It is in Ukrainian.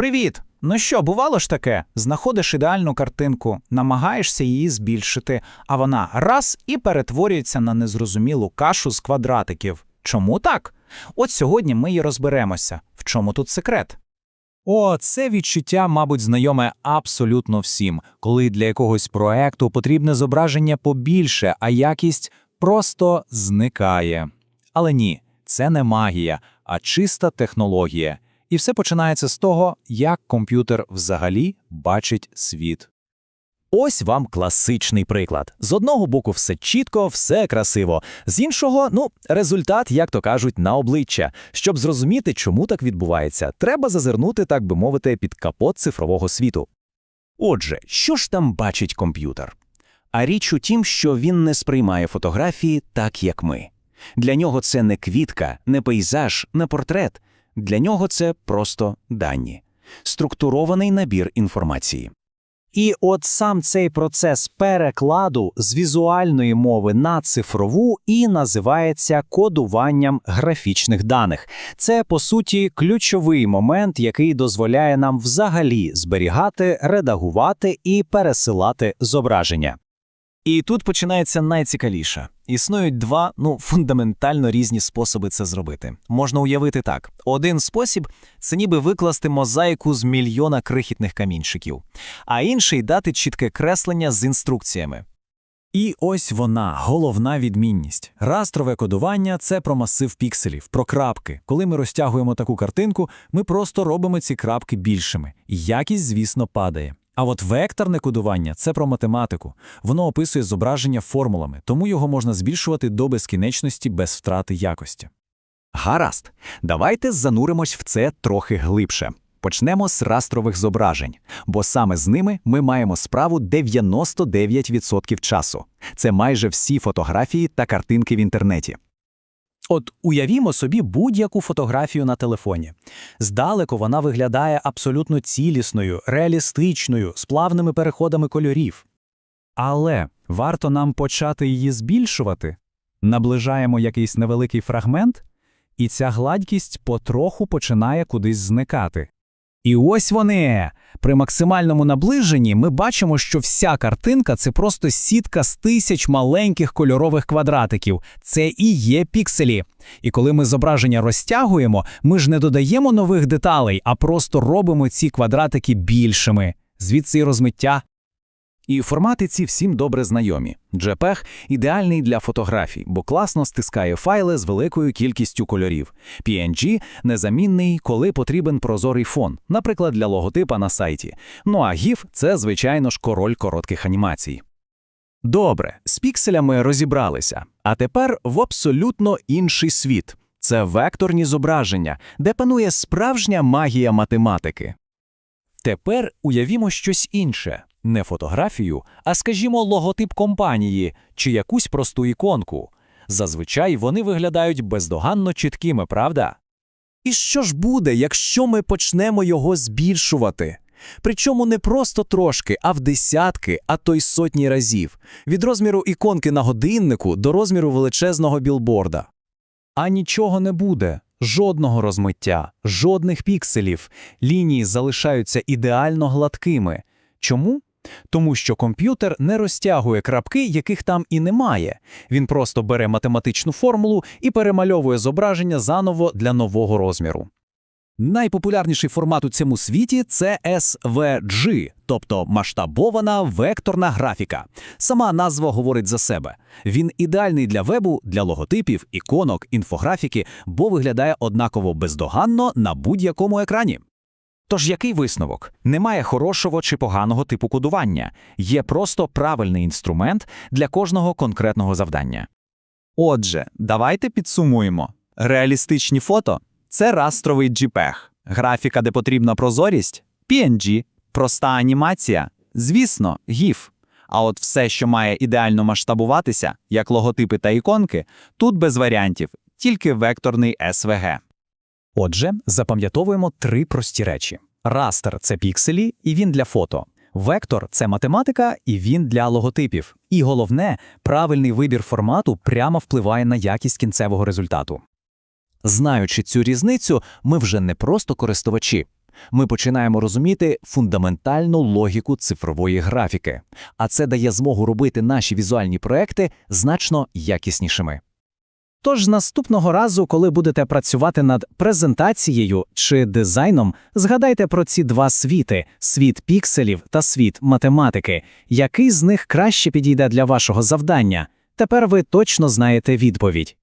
Привіт! Ну що, бувало ж таке? Знаходиш ідеальну картинку, намагаєшся її збільшити, а вона раз і перетворюється на незрозумілу кашу з квадратиків. Чому так? От сьогодні ми і розберемося, в чому тут секрет. О, це відчуття, мабуть, знайоме абсолютно всім, коли для якогось проекту потрібне зображення побільше, а якість просто зникає. Але ні, це не магія, а чиста технологія. І все починається з того, як комп'ютер взагалі бачить світ. Ось вам класичний приклад. З одного боку, все чітко, все красиво. З іншого, ну, результат, як то кажуть, на обличчя. Щоб зрозуміти, чому так відбувається, треба зазирнути, так би мовити, під капот цифрового світу. Отже, що ж там бачить комп'ютер? А річ у тім, що він не сприймає фотографії так, як ми. Для нього це не квітка, не пейзаж, не портрет. Для нього це просто дані, структурований набір інформації. І от сам цей процес перекладу з візуальної мови на цифрову і називається кодуванням графічних даних. Це, по суті, ключовий момент, який дозволяє нам взагалі зберігати, редагувати і пересилати зображення. І тут починається найцікавіше. Існують два ну фундаментально різні способи це зробити. Можна уявити так: один спосіб це ніби викласти мозаїку з мільйона крихітних камінчиків, а інший дати чітке креслення з інструкціями. І ось вона, головна відмінність. Растрове кодування це про масив пікселів, про крапки. Коли ми розтягуємо таку картинку, ми просто робимо ці крапки більшими. І якість, звісно, падає. А от векторне кодування це про математику. Воно описує зображення формулами, тому його можна збільшувати до безкінечності без втрати якості. Гаразд, давайте зануримось в це трохи глибше. Почнемо з растрових зображень, бо саме з ними ми маємо справу 99% часу. Це майже всі фотографії та картинки в інтернеті. От уявімо собі будь-яку фотографію на телефоні. Здалеку вона виглядає абсолютно цілісною, реалістичною, з плавними переходами кольорів. Але варто нам почати її збільшувати. Наближаємо якийсь невеликий фрагмент, і ця гладкість потроху починає кудись зникати. І ось вони. При максимальному наближенні ми бачимо, що вся картинка це просто сітка з тисяч маленьких кольорових квадратиків. Це і є пікселі. І коли ми зображення розтягуємо, ми ж не додаємо нових деталей, а просто робимо ці квадратики більшими. Звідси і розмиття. І формати ці всім добре знайомі. JPEG – ідеальний для фотографій, бо класно стискає файли з великою кількістю кольорів. PNG – незамінний, коли потрібен прозорий фон, наприклад, для логотипа на сайті. Ну а GIF – це, звичайно ж, король коротких анімацій. Добре, з пікселями розібралися. А тепер в абсолютно інший світ. Це векторні зображення, де панує справжня магія математики. Тепер уявімо щось інше. Не фотографію, а скажімо, логотип компанії чи якусь просту іконку. Зазвичай вони виглядають бездоганно чіткими, правда? І що ж буде, якщо ми почнемо його збільшувати? Причому не просто трошки, а в десятки, а то й сотні разів, від розміру іконки на годиннику до розміру величезного білборда. А нічого не буде, жодного розмиття, жодних пікселів. Лінії залишаються ідеально гладкими. Чому? Тому що комп'ютер не розтягує крапки, яких там і немає. Він просто бере математичну формулу і перемальовує зображення заново для нового розміру. Найпопулярніший формат у цьому світі це SVG, тобто масштабована векторна графіка. Сама назва говорить за себе. Він ідеальний для вебу, для логотипів, іконок, інфографіки, бо виглядає однаково бездоганно на будь-якому екрані. Тож який висновок? Немає хорошого чи поганого типу кодування, є просто правильний інструмент для кожного конкретного завдання. Отже, давайте підсумуємо. Реалістичні фото це растровий JPEG, графіка, де потрібна прозорість PNG, проста анімація, звісно, GIF. А от все, що має ідеально масштабуватися, як логотипи та іконки, тут без варіантів, тільки векторний SVG. Отже, запам'ятовуємо три прості речі: растер це пікселі, і він для фото. Вектор це математика, і він для логотипів. І головне, правильний вибір формату прямо впливає на якість кінцевого результату. Знаючи цю різницю, ми вже не просто користувачі, Ми починаємо розуміти фундаментальну логіку цифрової графіки, а це дає змогу робити наші візуальні проекти значно якіснішими. Тож наступного разу, коли будете працювати над презентацією чи дизайном, згадайте про ці два світи: світ пікселів та світ математики. Який з них краще підійде для вашого завдання? Тепер ви точно знаєте відповідь.